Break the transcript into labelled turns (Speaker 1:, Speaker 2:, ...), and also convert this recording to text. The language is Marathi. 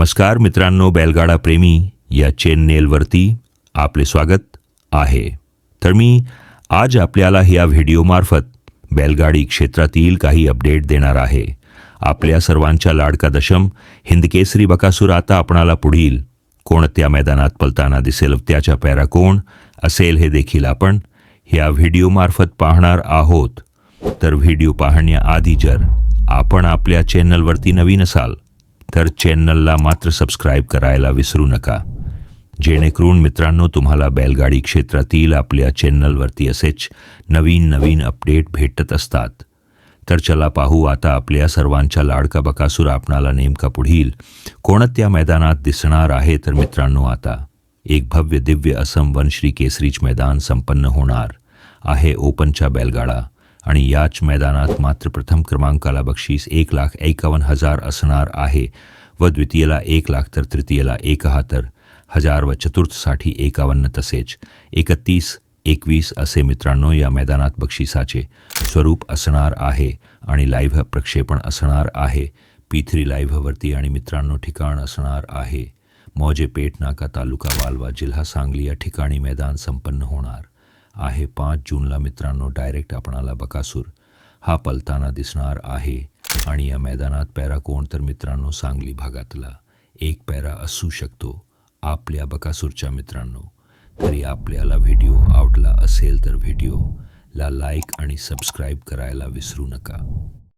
Speaker 1: नमस्कार मित्रांनो बैलगाडा प्रेमी या चॅनेलवरती आपले स्वागत आहे. तर मी आज आपल्याला या व्हिडिओमार्फत बैलगाडी क्षेत्रातील काही अपडेट देणार आहे. आपल्या सर्वांच्या लाडका दशम हिंदकेसरी बकासूर आता आपणाला पुढील कोणत्या मैदानात पलताना दिसेल त्याच्या पॅरा कोण असेल हे देखील आपण ह्या व्हिडिओमार्फत पाहणार आहोत. तर व्हिडिओ पाहण्याआधी जर आपण आपल्या चॅनलवरती नवीन असाल तर चॅनलला मात्र सबस्क्राईब करायला विसरू नका. जेणेकरून मित्रांनो तुम्हाला बैलगाडी क्षेत्रातील आपल्या चॅनलवरती असेच नवीन नवीन अपडेट भेटत असतात. तर चला पाहू आता आपल्या सर्वांच्या लाडका बकासूर आपणाला नेमका पुढील कोणत्या मैदानात दिसणार आहे तर मित्रांनो आता. एक भव्य दिव्य असम वनश्री केसरीच मैदान संपन्न होणार आहे ओपनच्या बैलगाडा. आणि याच मैदानात मात्र प्रथम क्रमांकाला बक्षीस एक लाख एकावन्न हजार असणार आहे व द्वितीयला एक लाख तर तृतीयला एकाहत्तर हजार व चतुर्थसाठी एकावन्न तसेच एकतीस एकवीस असे मित्रांनो या मैदानात बक्षिसाचे स्वरूप असणार आहे आणि लाईव्ह प्रक्षेपण असणार आहे. पी थ्री लाईव्हवरती आणि मित्रांनो ठिकाण असणार आहे. मौजे पेठ नाका तालुका वालवा जिल्हा सांगली या ठिकाणी मैदान संपन्न होणार. आहे. पाच जूनला मित्रांनो डायरेक्ट आपणाला बकासूर हा पलताना दिसणार आहे. आणि या मैदानात पॅरा कोण? तर मित्रांनो सांगली भागातला एक पॅरा असू शकतो आपल्या बकासूरच्या मित्रांनो. तरी आपल्याला व्हिडिओ आवडला असेल तर व्हिडिओला लाईक आणि सबस्क्राईब करायला विसरू नका.